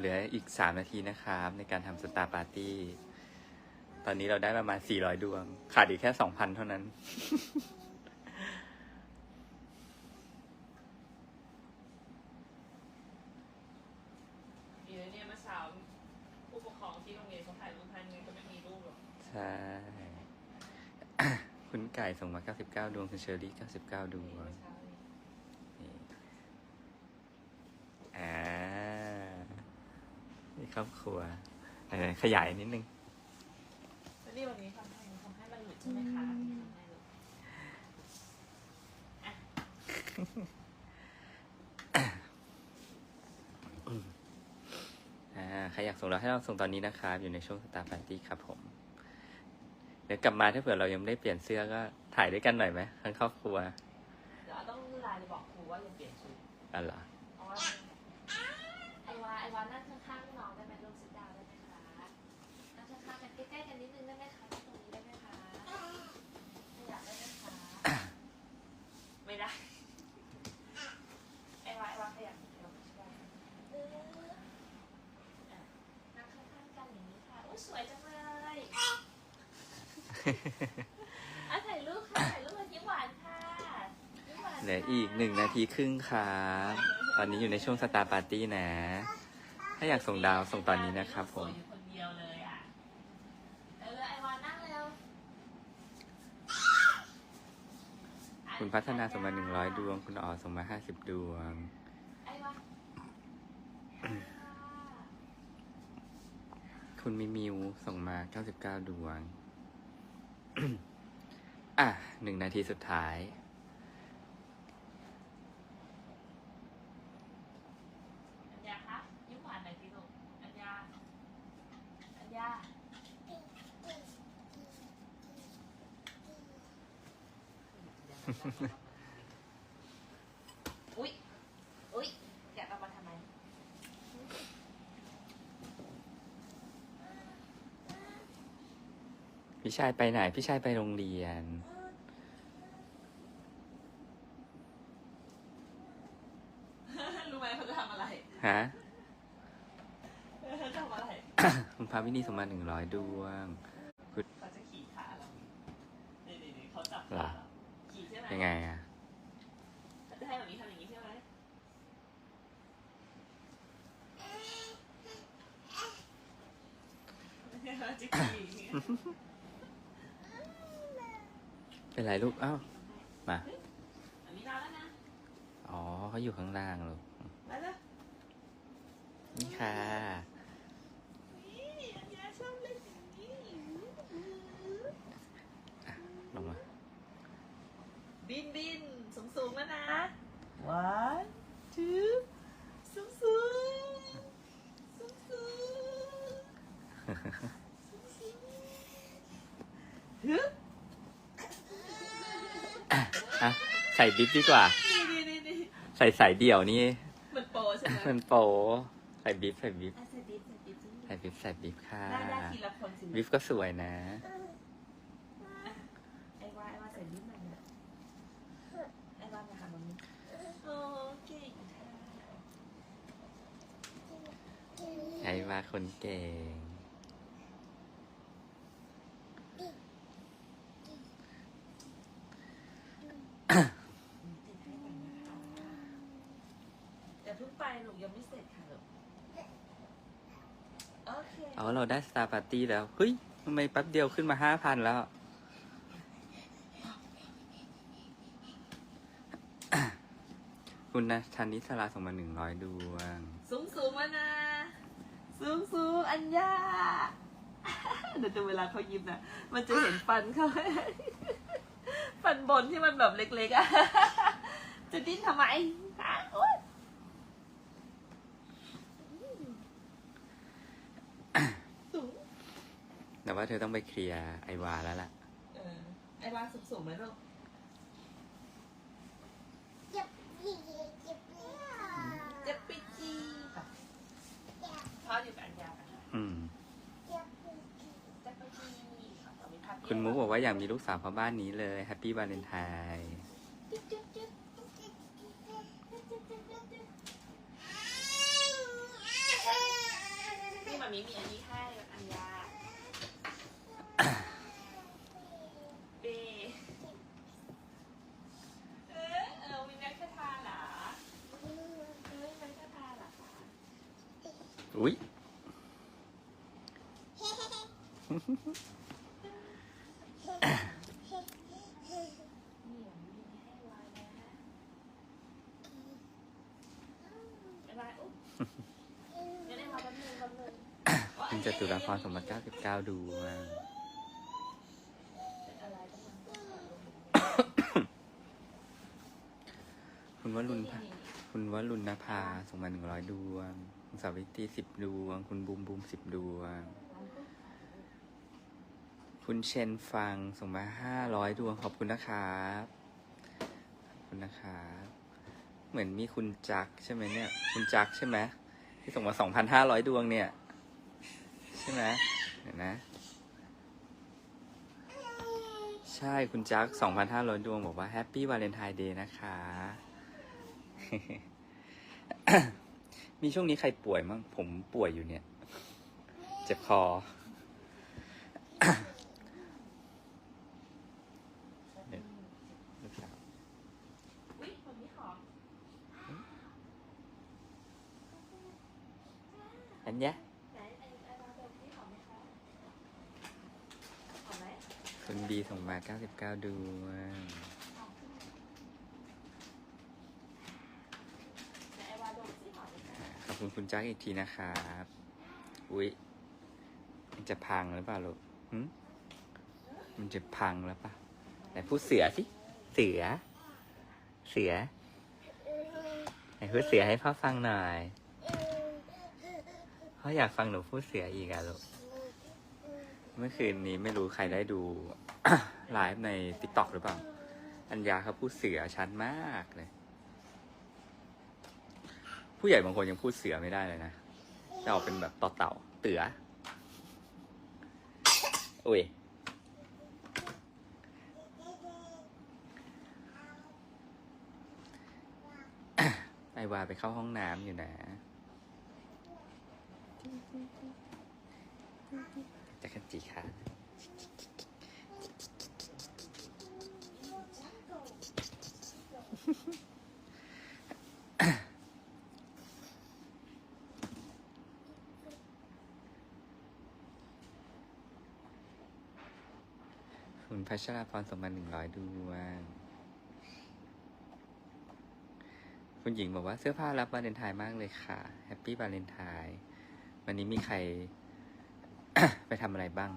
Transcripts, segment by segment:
เหลืออีกสามนาทีนะครับ ในการทำสตาร์ปาร์ตี้ ตอนนี้เราได้ประมาณสี่ร้อยดวง ขาดอีกแค่สองพันเท่านั้นมีแล้วเนี่ยเมื่อเช้าผู้ปกครองที่โรงเรียนเขาถ่ายรูปให้นี่ก็ไม่มีรูปหรอกใช่ คุณไก่ส่งมา 99 ดวง คุณเชอรี่ 99 ดวเมื่ง อเช้านี่ นี่อ่านี่ ครอบครัวไหนๆขยายนิดนึงแล้วนี่วันนี้ทำให้ทำให้มันหลุดใช่ไหมคะทำให้หลุดอ่าใครอยากส่งเราให้เราส่งตอนนี้นะครับ อยู่ในช่วงสตาร์ปาร์ตี้ครับผม เดี๋ยวกลับมาถ้าเผื่อเรายังไม่ได้เปลี่ยนเสื้อก็ถ่ายด้วยกันหน่อยไหมทั้งครอบครัวเดี๋ยวต้องไลน์ไปบอกครูว่ายังเปลี่ยนชุดอ๋อเหรอเพราะว่าไอวาไอวานั่งข้างๆน้องได้ไหมลูกซิดดาวได้ไหมคะนั่งข้างๆกันใกล้ๆกันนิดนึงได้ไหมคะตรงนี้ได้ไหมคะไม่อยากได้ไหมคะไม่ได้ไอวาไอวาขยับขยับชิดได้อะนั่งข้างๆกันอย่างนี้ค่ะโอ้ยสวยจังเลย อะถ่ายรูปค่ะถ่ายรูปกันยิ้มหวานค่ะยิ้มหวานเหลืออีกหนึ่งนาทีครึ่งครับตอนนี้อยู่ในช่วงสตาร์ปาร์ตี้นะ ถ้าอยากส่งดาวส่งตอนนี้นะครับผม สวยอยู่คนเดียวเลยอะเออไอวานนั่งเร็วคุณพัฒนาส่งมาหนึ่งร้อยดวง คุณอ๋อส่งมาห้าสิบดวง ไอวานคุณมิมิวส่งมาเก้าสิบเก้าดวง อะหนึ่งนาทีสุดท้าย อัญญาคะยิ้มหวานหน่อยสิลูกอัญญา อัญญา อุ๊ย อุ๊ย แกะออกมาทำไม พี่ชายไปไหน พี่ชายไปโรงเรียน รู้ไหมเขาจะทำอะไรฮะเขาจะทำอะไรคุณพาวินีส่งมาหนึ่งร้อยดวงเขาจะขี่ขาเรานี่นี่นี่เขาจับเหรอขี่ใช่ไหมยังไงอะจะให้แบบนี้ทำอย่างนี้ใช่ไหมจะขี่อย่างนี้ เป็นไรลูก เอ้า มาอันนี้นอนแล้วนะอ๋อเขาอยู่ข้างล่างลูก มาแล้วนี่ค่ะ นี่อันยาชอบเล่นอย่างนี้ลงมา บินบินสูงสูงๆแล้วนะ one two สูงสูงสูงสูงฮึบ อะ ใส่บิ๊บดีกว่านี่นี่นี่นี่ใส่สายเดี่ยวนี่มันโปรใช่ไหมมันโปใส่บิ๊บใส่บิ๊บอะใส่ดิบใส่ดิบสิใส่บิ๊บใส่บิ๊บค่ะได้ได้ทีละคนสิบิ๊บก็สวยนะ ไอ้ว่าไอ้ว่าใส่ดิบมันนะไอ้ว่ามาหามันนี้โอเคค่ะใช้ว่าคนเก่ง ติดให้ก่อนนะคะอย่าเพิ่ งไปหนูยังไม่เสร็จค่ะลูกโอเคเอาเราได้สตาร์ปาร์ตี้แล้ว เฮ้ยทำไมแป๊บเดียวขึ้นมาห้าพันแล้ว คุณนะชันนิสลาส่งมาหนึ่งร้อยดวง สูงสูงมานะสูงสูงอัญญาเดี๋ยวดูเวลาเขายิ้มนะ มันจะเห็นฟันเขาฟันบนที่มันแบบเล็กๆอะ จะดิ้นทำไมฮะโอ๊ยสูง แต่ ว่าเธอต้องไปเคลียร์ไอวาแล้วล่ะ เออ ไอ้วาสูงสูงๆไหมลูกเจ็บปีเจ็บปีเจ็บปิจีป่ะพ่ออยู่กับอัญญากันนะอืม เจ็บปีเจ็บปิจีเอาต่อไปพับคุณมุกบอกว่าอยากมีลูกสาวเพราะบ้านนี้เลยแฮปปี้วาเลนไทน์จุ๊บจุ๊บจุ๊บมีมีอันนี้ให้อัญญา อุ้ยคุณจะตุลาพรสมบัติ99 ดูมาคุณว่ารุนคุณว่ารุนนภาสองพันหนึ่งร้อยดวง สาวิตรีสิบดวง คุณบูมบูมสิบดวง คุณเชนฟังส่งมาห้าร้อยดวงขอบคุณนะครับขอบคุณนะครับเหมือนมีคุณจักรใช่ไหมเนี่ย คุณจักรใช่ไหมที่ส่งมาสองพันห้าร้อยดวงเนี่ย ใช่ไหมเดี๋ยวนะใช่ คุณจักสองพันห้าร้อยดวง บอกว่าแฮปปี้วาเลนไทน์เดย์นะคะ มีช่วงนี้ใครป่วยมั้งผมป่วยอยู่เนี่ย เจ็บคอ อันเนี้ยคุณบีส่งมา 99ดวง คุณคุณจักอีกทีนะครับ อุ๊ยมันจะพังหรือเปล่าลูกหึมันจะพังแล้วปะไหนพูดเสือสิ เสือ เสือไหนพูดเสือให้พ่อฟังหน่อยพ่ออยากฟังหนูพูดเสืออีกอะลูก เมื่อคืนนี้ไม่รู้ใครได้ดูไลฟ์ในติ๊กต็อกหรือเปล่า อัญญาเขาพูดเสือชัดมากเลย ผู้ใหญ่บางคนยังพูดเสือไม่ได้เลยนะจะออกเป็นแบบต่อเต่าเตืออุ้ยไอวาไปเข้าห้องน้ำอยู่นะจะขันจีค่ะ พัชราพรสมมาหนึ่งร้อยดวงคุณหญิงบอกว่าเสื้อผ้ารับวาเลนไทน์มากเลยค่ะ แฮปปี้วาเลนไทน์วันนี้มีใคร ไปทำอะไรบ้าง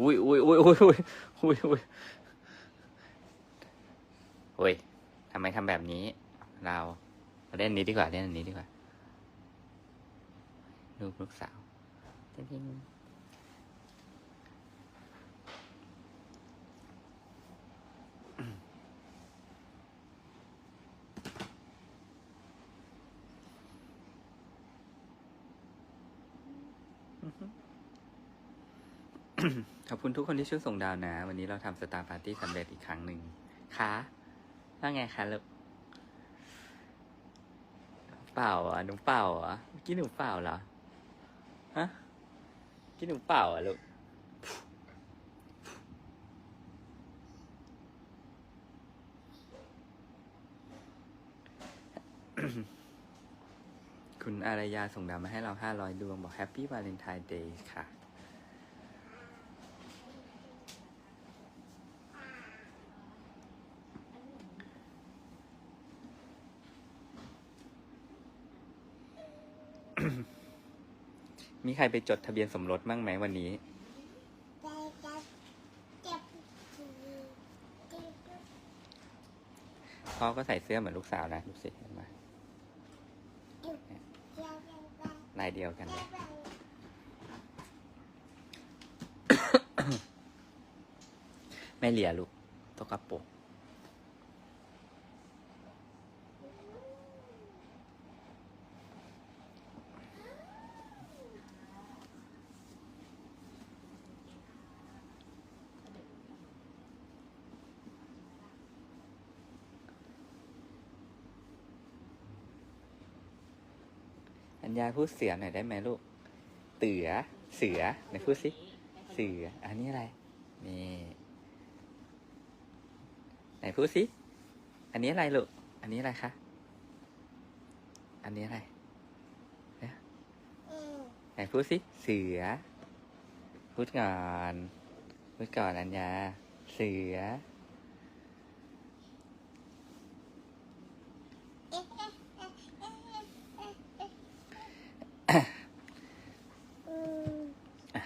อุ้ยอุ้ยอุ้ยอุ้ยอุ้ยอุ้ยอุ้ยอุ้ยทำไมทำแบบนี้ เราเล่นนี้ดีกว่า เล่นอันนี้ดีกว่า ลูกลูกสาวติ๊งติ๊งขอบคุณทุกคนที่ช่วยส่งดาวนะ วันนี้เราทำสตาร์ปาร์ตี้สำเร็จอีกครั้งหนึ่งคะว่าไงคะลูกเปล่าอะหนูเปล่าอะเมื่อกี้หนูเปล่าเหรอ ฮะขี้หนูเปล่าอะลูกคุณอารยาส่งดาวมาให้เราห้าร้อยดวง บอกแฮปปี้วาเลนไทน์เดย์ค่ะ มีใครไปจดทะเบียนสมรสบ้างไหมวันนี้ พ่อก็ใส่เสื้อเหมือนลูกสาวนะดูสิเห็นไหมลายเดียวกันเลยแม่เหลียลูกตกกระปุก ญญาพูดเสือหน่อยได้ไหมลูก เตือ เสือไหนพูดสิ เสือ อันนี้อะไร นี่ ไหนพูดสิ อันนี้อะไรลูก อันนี้อะไรคะ อันนี้อะไรอืมไหนพูดสิ เสือ พูดก่อน พูดก่อนอัญญา เสือ เอ๊ะเอ๊ะเอ๊ะเอ๊ะเอ๊ะเอ๊ะเอ๊ะอืม ไอ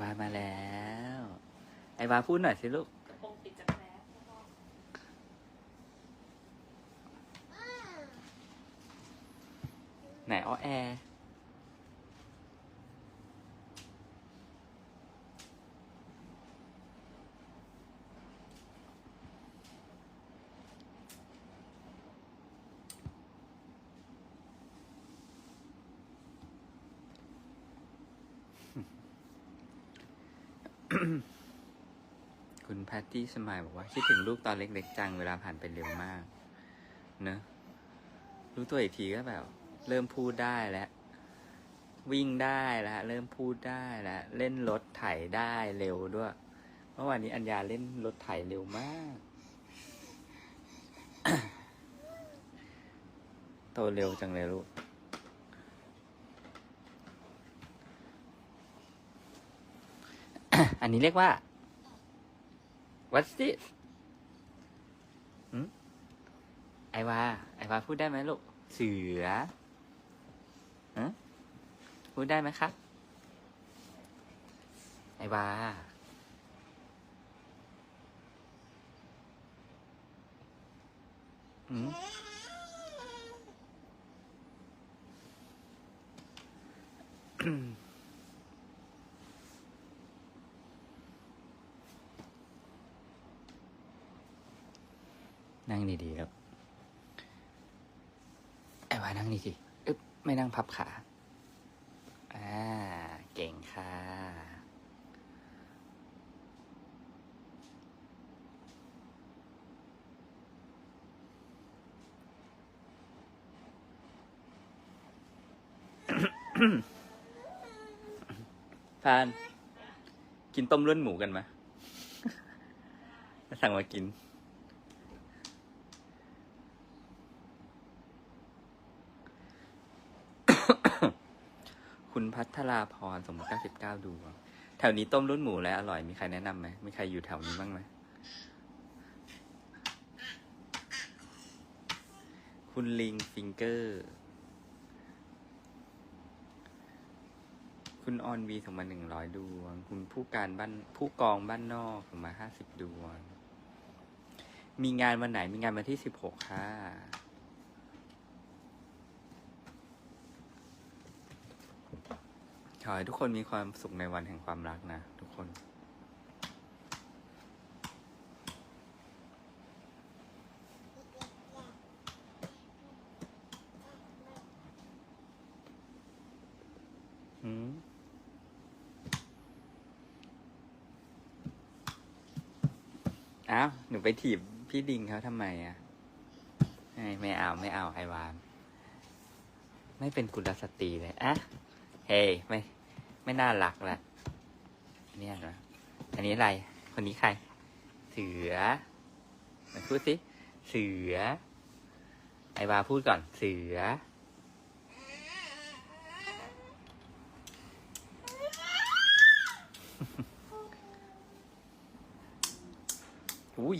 วามาแล้ว ไอวาพูดหน่อยสิลูกกระโปรงติดจักแร้ไหนอ้อแอ คุณแพตตี้สมายบอกว่าคิดถึงลูกตอนเล็กๆจังเวลาผ่านไปเร็วมาก เนอะรู้ตัวอีกทีก็แบบ เริ่มพูดได้แล้ววิ่งได้แล้วเริ่มพูดได้แล้วเล่นรถไถได้เร็วด้วย เมื่อวานนี้อัญญาเล่นรถไถเร็วมาก โตเร็วจังเลยลูก อันนี้เรียกว่า what's this ไอวา ไอวาพูดได้ไหมลูก เสือฮะพูดได้ไหมครับ ไอวาหืม ดีๆครับ ไอ้วานั่งดีสิอึ๊บไม่นั่งพับขา อ่า เก่งค่ะ พาน กินต้มเลือดหมูกันไหมสั่งมากิน คุณพัทราพรสมมติ99 ดู แถวนี้ต้มรุ่นหมูแล้วอร่อย มีใครแนะนำไหมมีใครอยู่แถวนี้บ้างไหม คุณลิงฟิงเกอร์ คุณออนวีส่งมาหนึ่งร้อยดวง คุณผู้การบ้านผู้กองบ้านนอกส่งมาห้าสิบดวง มีงานวันไหน มีงานวันที่สิบหกค่ะ ขอให้ทุกคนมีความสุขในวันแห่งความรักนะทุกคนหืมอ้าว หนูไปถีบพี่ดิงเขาทำไมอะ ไม่ไม่เอาไม่เอาไอวาน ไม่เป็นกุลสตรีเลยอะ เฮ้ยไม่ ไม่น่ารักละเนี่ยนะอันนี้อะไร คนนี้ใคร เสือมาพูดสิ เสือ ไอวาพูดก่อน เสือ อุ้ย